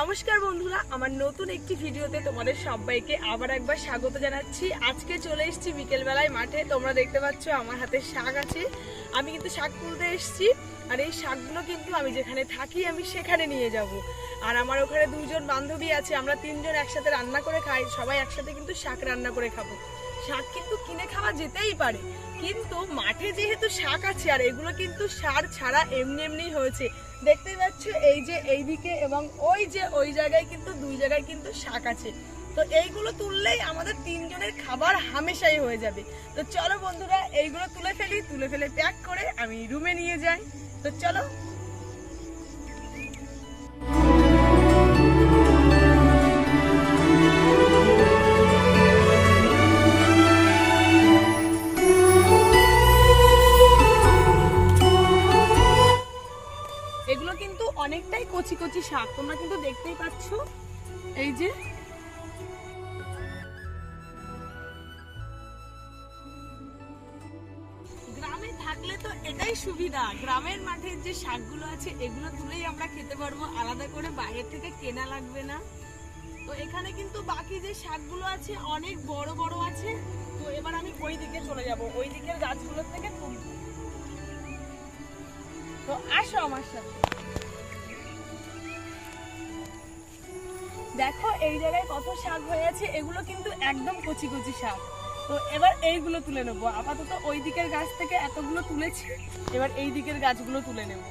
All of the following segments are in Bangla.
নমস্কার বন্ধুরা, আমার নতুন একটি ভিডিওতে তোমাদের সবাইকে আবার একবার স্বাগত জানাচ্ছি। আজকে চলে এসেছি বিকেলবেলায় মাঠে, তোমরা দেখতে পাচ্ছ আমার হাতে শাক আছে। আমি কিন্তু শাক তুলতে এসেছি, আর এই শাকগুলো কিন্তু আমি যেখানে থাকি, আমি সেখানে নিয়ে যাব। আর আমার ওখানে দুজন বান্ধবী আছে, আমরা তিনজন একসাথে রান্না করে খাই, সবাই একসাথে কিন্তু শাক রান্না করে খাব। শাক কিন্তু কিনে খাওয়া যেতেই পারে। কিন্তু মাঠে যেহেতু শাক আছে, আর এগুলো কিন্তু সার ছাড়া এমনি এমনি হয়েছে, দেখতেই পাচ্ছ এই যে এইদিকে এবং ওই যে ওই জায়গায় কিন্তু, দুই জায়গায় কিন্তু শাক আছে। তো এইগুলো তুললেই আমাদের তিনজনের খাবার হামেশাই হয়ে যাবে। তো চলো বন্ধুরা, এইগুলো তুলে ফেলি, তুলে ফেলে প্যাক করে আমি রুমে নিয়ে যাই। তো চলো। শাক, তোমরা কিন্তু দেখতেই পাচ্ছ। এই যে। গ্রামে থাকলে তো এটাই সুবিধা। গ্রামের মাঠের যে শাকগুলো আছে, এগুলো তুলেই আমরা খেতে পারব। আলাদা করে বাইরে থেকে কেনা লাগবে না। তো এখানে কিন্তু বাকি যে শাকগুলো আছে, অনেক বড় বড় আছে। তো এবার আমি ওই দিকে চলে যাব। ওই দিকের গাছগুলোর থেকে তুলবো। তো আসো আমার সাথে। দেখো এই জায়গায় কত শাক হয়ে আছে, এগুলো কিন্তু একদম কচি কচি শাক। তো এবার এইগুলো তুলে নেব। আপাতত ওই দিকের গাছ থেকে এতগুলো তুলেছি, এবার এই দিকের গাছগুলো তুলে নেব।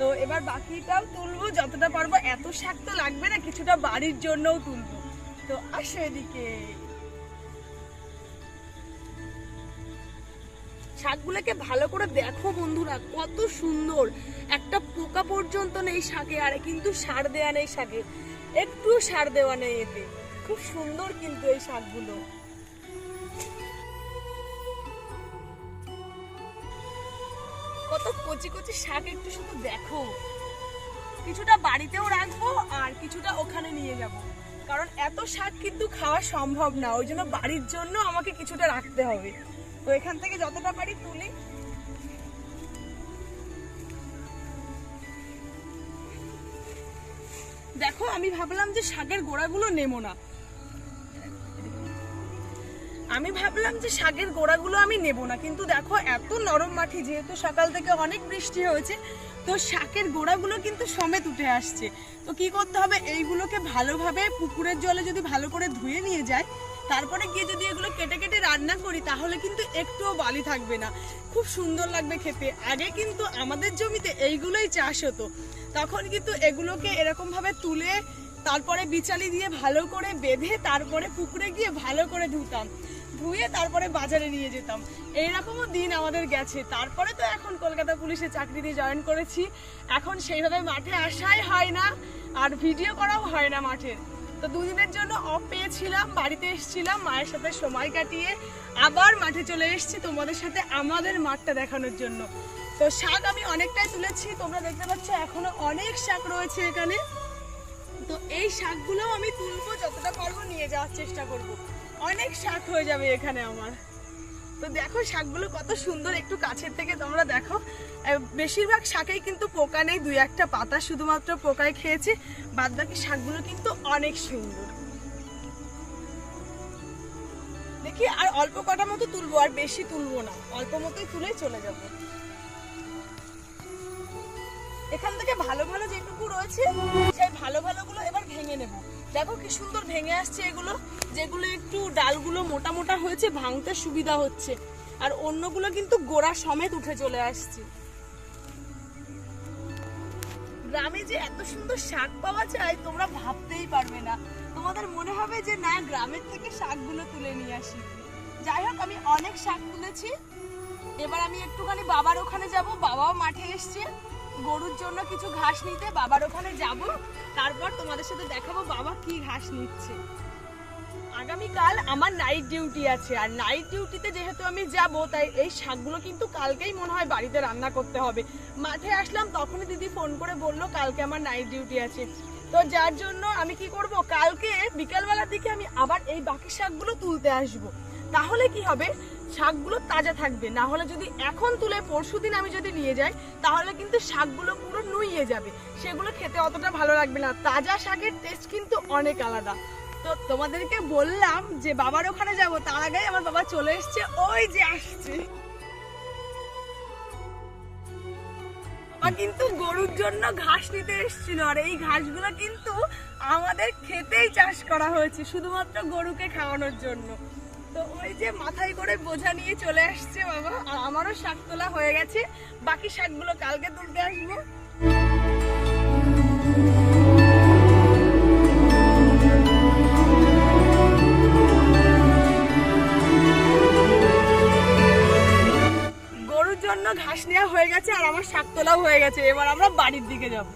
তো এবার বাকিটাও তুলবো, যতটা পারব। এত শাক তো লাগবে না, কিছুটা বাড়ির জন্যও তুলবো। তো আসো এদিকে। শাকগুলোকে ভালো করে দেখো বন্ধুরা, কত সুন্দর। একটা পোকা পর্যন্ত নেই শাকে, আর কিন্তু সার দেওয়া নেই শাকে। একটু সার দেওয়া নেই এতে। খুব সুন্দর কিন্তু এই শাকগুলো। কত কচি কচি শাক একটু শুধু দেখো। কিছুটা বাড়িতেও রাখব আর কিছুটা ওখানে নিয়ে যাব। কারণ এত শাক কিন্তু খাওয়া সম্ভব না, ওই জন্য বাড়ির জন্য আমাকে কিছুটা রাখতে হবে। তো এখান থেকে যতটা পারি তুলি। দেখো, আমি ভাবলাম যে শাকের গোড়াগুলো নেব না। আমি ভাবলাম যে শাকের গোড়াগুলো আমি নেব না, কিন্তু দেখো এত নরম মাটি যেহেতু সকাল থেকে অনেক বৃষ্টি হয়েছে, তো শাকের গোড়াগুলো কিন্তু সমেত উঠে আসছে। তো কি করতে হবে, এইগুলোকে ভালোভাবে পুকুরের জলে যদি ভালো করে ধুয়ে নিয়ে যায়, তারপরে গিয়ে যদি এগুলো কেটে কেটে রান্না করি, তাহলে কিন্তু একটুও বালি থাকবে না। খুব সুন্দর লাগবে খেতে। আগে কিন্তু আমাদের জমিতে এইগুলোই চাষ হতো। তখন কিন্তু এগুলোকে এরকমভাবে তুলে, তারপরে বিচালি দিয়ে ভালো করে বেঁধে, তারপরে পুকুরে গিয়ে ভালো করে ধুতাম। ধুয়ে তারপরে বাজারে নিয়ে যেতাম। এইরকমও দিন আমাদের গেছে। তারপরে তো এখন কলকাতা পুলিশে চাকরিতে জয়েন করেছি। এখন সেইভাবে মাঠে আসাই হয় না, আর ভিডিও করাও হয় না মাঠের তো দুদিনের জন্য অফ পেয়েছিলাম, বাড়িতে এসেছিলাম, মায়ের সাথে সময় কাটিয়ে আবার মাঠে চলে এসেছি তোমাদের সাথে আমাদের মাঠটা দেখানোর জন্য। তো শাক আমি অনেকটাই তুলেছি, তোমরা দেখতে পাচ্ছ এখনও অনেক শাক রয়েছে এখানে। তো এই শাকগুলো আমি তুলবো, যতটা পারব নিয়ে যাওয়ার চেষ্টা করব। অনেক শাক হয়ে যাবে এখানে আমার। তো দেখো শাকগুলো কত সুন্দর, একটু কাছের থেকে তোমরা দেখো। বেশিরভাগ শাকেই কিন্তু পোকা নেই, দুই একটা পাতা শুধুমাত্র পোকায় খেয়েছে বাদ বাকি শাকগুলো কিন্তু অনেক সুন্দর। দেখি আর অল্প কটা মতো তুলবো, আর বেশি তুলবো না, অল্প মতোই তুলেই চলে যাব। এখান থেকে ভালো ভালো যেটুকু রয়েছে, সেই ভালো ভালোগুলো এবার ভেঙে নেব। দেখো কি সুন্দর ভেঙে আসছে এগুলো, যেগুলো একটু ডালগুলো মোটা মোটা হয়েছে, ভাঙতে সুবিধা হচ্ছে। আর অন্যগুলো কিন্তু গোড়া সমেত উঠে চলে আসছে। গ্রামে যে এত সুন্দর শাক পাওয়া যায়, তোমরা ভাবতেই পারবে না। তোমাদের মনে হবে যে, না, গ্রামের থেকে শাকগুলো তুলে নিয়ে আসি। যাই হোক, আমি অনেক শাক তুলেছি। এবার আমি একটুখানি বাবার ওখানে যাব। বাবাও মাঠে এসছে। গরুর জন্য কিছু ঘাস নিতে বাবার ওখানে যাব। তারপর তোমাদের সাথে দেখাবো বাবা কি ঘাস নিচ্ছে। আগামীকাল আমার নাইট ডিউটি আছে, আর নাইট ডিউটিতে যেহেতু আমি যাব, তাই এই শাকগুলো কিন্তু কালকেই মনে হয় বাড়িতে রান্না করতে হবে। মাঠে আসলাম, তখনই দিদি ফোন করে বলল, কালকে আমার নাইট ডিউটি আছে। তো যার জন্য আমি কি করব, কালকে বিকালবেলার দিকে আমি আবার এই বাকি শাকগুলো তুলতে আসব। তাহলে কি হবে? শাকগুলো তাজা থাকবে। না হলে যদি এখন তুলে পরশুদিন আমি যদি নিয়ে যাই, তাহলে কিন্তু শাকগুলো পুরো নুইয়ে যাবে। সেগুলো খেতে অতটা ভালো লাগবে না। তাজা শাকের টেস্ট কিন্তু অনেক আলাদা। তো তোমাদেরকে বললাম যে বাবার ওখানে যাব, তার আগেই আমার বাবা চলে এসছে। ওই যে আসছে। কিন্তু গরুর জন্য ঘাস নিতে এসেছিল। আর এই ঘাসগুলো কিন্তু আমাদের খেতেই চাষ করা হয়েছে, শুধুমাত্র গরুকে খাওয়ানোর জন্য। তো ওই যে মাথায় করে বোঝা নিয়ে চলে আসছে বাবা। আর আমারও শাক তোলা হয়ে গেছে। বাকি শাকগুলো কালকে তুলতে আসব। গরুর জন্য ঘাস নেওয়া হয়ে গেছে আর আমার শাক তোলাও হয়ে গেছে। এবার আমরা বাড়ির দিকে যাব।